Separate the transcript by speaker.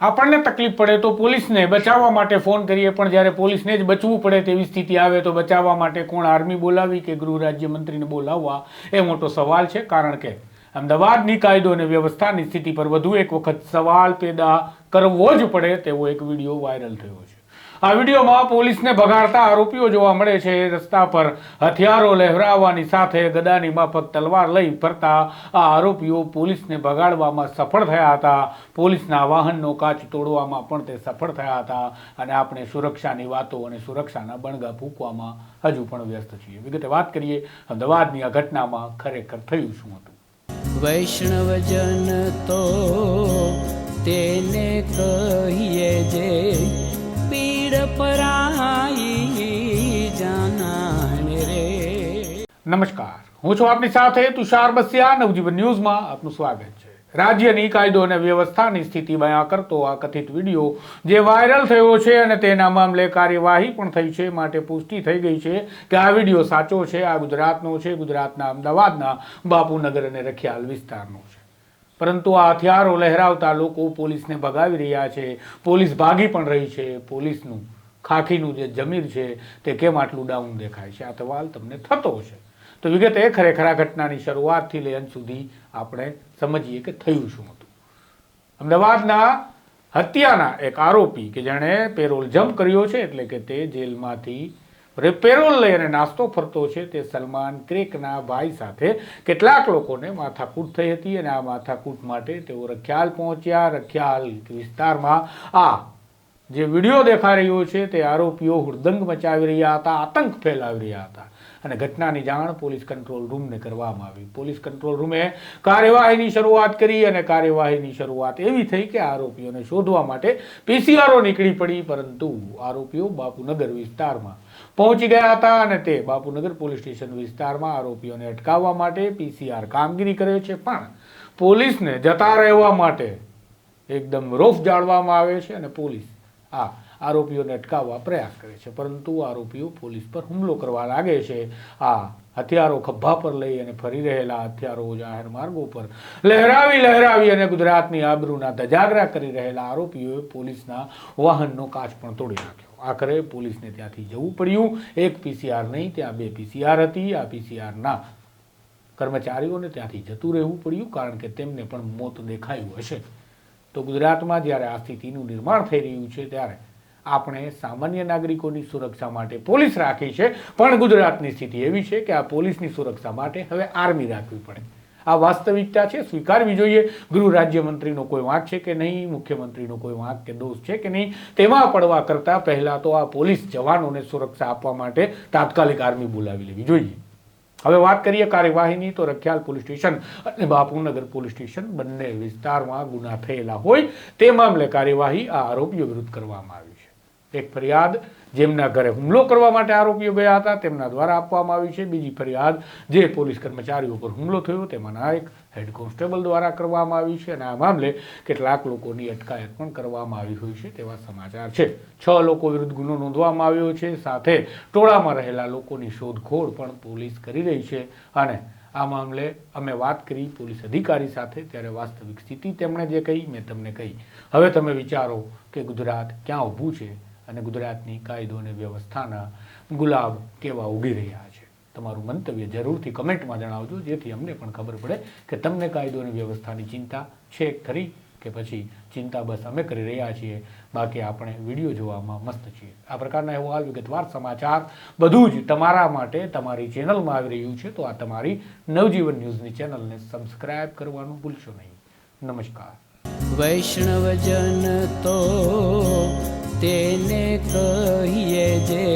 Speaker 1: આપણને તકલીફ પડે તો પોલીસને બચાવવા માટે ફોન કરીએ, પણ જ્યારે પોલીસને જ બચવું પડે તેવી સ્થિતિ આવે તો બચાવવા માટે કોણ આર્મી બોલાવી કે ગૃહ રાજ્યમંત્રીને બોલાવવા? એ મોટો સવાલ છે, કારણ કે અમદાવાદની કાયદો અને વ્યવસ્થાની સ્થિતિ પર વધુ એક વખત સવાલ પેદા કરવો જ પડે, તેવો એક વીડિયો વાયરલ થયો છે. આ વિડીયોમાં પોલીસને ભગાડતા આરોપીઓ જોવા મળે છે. રસ્તા પર હથિયારો લહેરાવવાની સાથે ગદાની માફક તલવાર લઈ ફરતા આ આરોપીઓ પોલીસને ભગાડવામાં સફળ થયા હતા. પોલીસના વાહનનો કાચ તોડવામાં પણ તે સફળ થયા હતા અને આપણે સુરક્ષાની વાતો અને સુરક્ષાના બણગા ફૂંકવામાં હજુ પણ વ્યસ્ત છીએ. વિગતે વાત કરીએ, અમદાવાદની આ ઘટનામાં ખરેખર થયું શું હતું?
Speaker 2: વૈષ્ણવજન તો તેને કહીએ જે
Speaker 1: નમસ્કાર. હું છું આપની સાથે તુષાર બસિયા. નવજીવન ન્યૂઝમાં આપનું સ્વાગત છે. રાજ્યની કાયદો અને વ્યવસ્થાની સ્થિતિ બયા કરતો આ કથિત વીડિયો જે વાયરલ થયો છે અને તેના મામલે કાર્યવાહી પણ થઈ છે, માટે પુષ્ટિ થઈ ગઈ છે કે આ વીડિયો સાચો છે, આ ગુજરાતનો છે, ગુજરાતના અમદાવાદના બાપુનગર અને રખિયાલ વિસ્તારનો છે. પરંતુ આ હથિયારો લહેરાવતા લોકો પોલીસને ભગાવી રહ્યા છે. પોલીસ ભાગી પણ રહી છે. પોલીસનું ખાખીનું જે જમીર છે તે કેમ આટલું ડાઉન દેખાય છે? આ સવાલ તમને થતો છે તો વિગતે ખરેખર આ ઘટનાની શરૂઆતથી લઈ અંત સુધી આપણે સમજીએ કે થયું શું હતું. અમદાવાદના હત્યાના એક આરોપી કે જેણે પેરોલ જમ્પ કર્યો છે એટલે કે તે જેલમાંથી પેરોલ લઈ અને નાસ્તો ફરતો છે તે સલમાન ક્રેકના ભાઈ સાથે. કેટલાક લોકોને માથાકૂટ થઈ હતી અને આ માથાકૂટ માટે તેઓ રખિયાલ પહોંચ્યા. રખિયાલ વિસ્તારમાં આ જે વીડિયો દેખાઈ રહ્યો છે તે આરોપીઓ હુડદંગ મચાવી રહ્યા હતા, આતંક ફેલાવી રહ્યા હતા. અને ઘટનાની જાણ પોલીસ કંટ્રોલ રૂમને કરવામાં આવી. પોલીસ કંટ્રોલ રૂમે કાર્યવાહીની શરૂઆત કરી અને કાર્યવાહીની શરૂઆત એવી થઈ કે આરોપીઓને શોધવા માટે પીસીઆરઓ નીકળી પડી, પરંતુ આરોપીઓ બાપુનગર વિસ્તારમાં પહોંચી ગયા હતા અને તે બાપુનગર પોલીસ સ્ટેશન વિસ્તારમાં આરોપીઓને અટકાવવા માટે પીસીઆર કામગીરી કરે છે, પણ પોલીસને જતા રહેવા માટે એકદમ રોફ જાળવામાં આવે છે અને પોલીસ આ આરોપીઓને અટકાવવા પ્રયાસ કરે છે. પરંતુ આરોપીઓ પોલીસ પર હુમલો કરવા લાગે છે. આ હથિયારો ખભા પર લઈ અને ફરી રહેલા હથિયારો જાહેર માર્ગો પર લહેરાવી લહેરાવી અને ગુજરાતની આબરૂના ધજાગરા કરી રહેલા આરોપીઓએ પોલીસના વાહનનો કાચ પણ તોડી નાખ્યો. આખરે પોલીસને ત્યાંથી જવું પડ્યું. એક પીસીઆર નહીં, ત્યાં બે પીસીઆર હતી. આ પીસીઆરના કર્મચારીઓને ત્યાંથી જતું રહેવું પડ્યું કારણ કે તેમને પણ મોત દેખાયું હશે. તો ગુજરાતમાં જ્યારે આ સ્થિતિનું નિર્માણ થઈ રહ્યું છે, ત્યારે આપણે સામાન્ય નાગરિકોની સુરક્ષા માટે પોલીસ રાખી છે, પણ ગુજરાતની સ્થિતિ એવી છે કે આ પોલીસની સુરક્ષા માટે હવે આર્મી રાખવી પડે. આ વાસ્તવિકતા છે, સ્વીકારવી જોઈએ. ગૃહ રાજ્યમંત્રીનો કોઈ વાંક છે કે નહીં, મુખ્યમંત્રીનો કોઈ વાંક કે દોષ છે કે નહીં, તેમાં પડવા કરતાં પહેલાં તો આ પોલીસ જવાનોને સુરક્ષા આપવા માટે તાત્કાલિક આર્મી બોલાવી લેવી જોઈએ. હવે વાત કરીએ કાર્યવાહીની, તો રખિયાલ પોલીસ સ્ટેશન અને બાપુનગર પોલીસ સ્ટેશન બંને વિસ્તારમાં ગુના થયેલા હોય તે મામલે કાર્યવાહી આ આરોપીઓ વિરુદ્ધ કરવામાં આવી છે. એક ફરિયાદ જેમના ઘરે હુમલો કરવા માટે આરોપીઓ ગયા હતા, તેમના દ્વારા આપવામાં આવી છે. બીજી ફરિયાદ જે પોલીસ કર્મચારીઓ પર હુમલો થયો, તેમાંના એક હેડ કોન્સ્ટેબલ દ્વારા કરવામાં આવી છે અને આ મામલે કેટલાક લોકોની અટકાયત પણ કરવામાં આવી હોય છે તેવા સમાચાર છે. છ લોકો વિરુદ્ધ ગુનો નોંધવામાં આવ્યો છે, સાથે ટોળામાં રહેલા લોકોની શોધખોળ પણ પોલીસ કરી રહી છે અને આ મામલે અમે વાત કરી પોલીસ અધિકારી સાથે, ત્યારે વાસ્તવિક સ્થિતિ તેમણે જે કહી, મેં તમને કહી. હવે તમે વિચારો કે ગુજરાત ક્યાં ઊભું છે અને ગુજરાતની કાયદો અને વ્યવસ્થાના ગુલાબ કેવા ઉગી રહ્યા છે. તમારું મંતવ્ય જરૂરથી કમેન્ટમાં જણાવજો, જેથી અમને પણ ખબર પડે કે તમને કાયદો અને વ્યવસ્થાની ચિંતા છે ખરી કે પછી ચિંતા બસ અમે કરી રહ્યા છીએ, બાકી આપણે વીડિયો જોવામાં મસ્ત છીએ. આ પ્રકારના અહેવાલ વિગતવાર સમાચાર બધું જ તમારા માટે તમારી ચેનલમાં આવી રહ્યું છે, તો આ તમારી નવજીવન ન્યૂઝની ચેનલને સબસ્ક્રાઇબ કરવાનું ભૂલશો નહીં. નમસ્કાર.
Speaker 2: વૈષ્ણવજન તો તેને કહીએ જે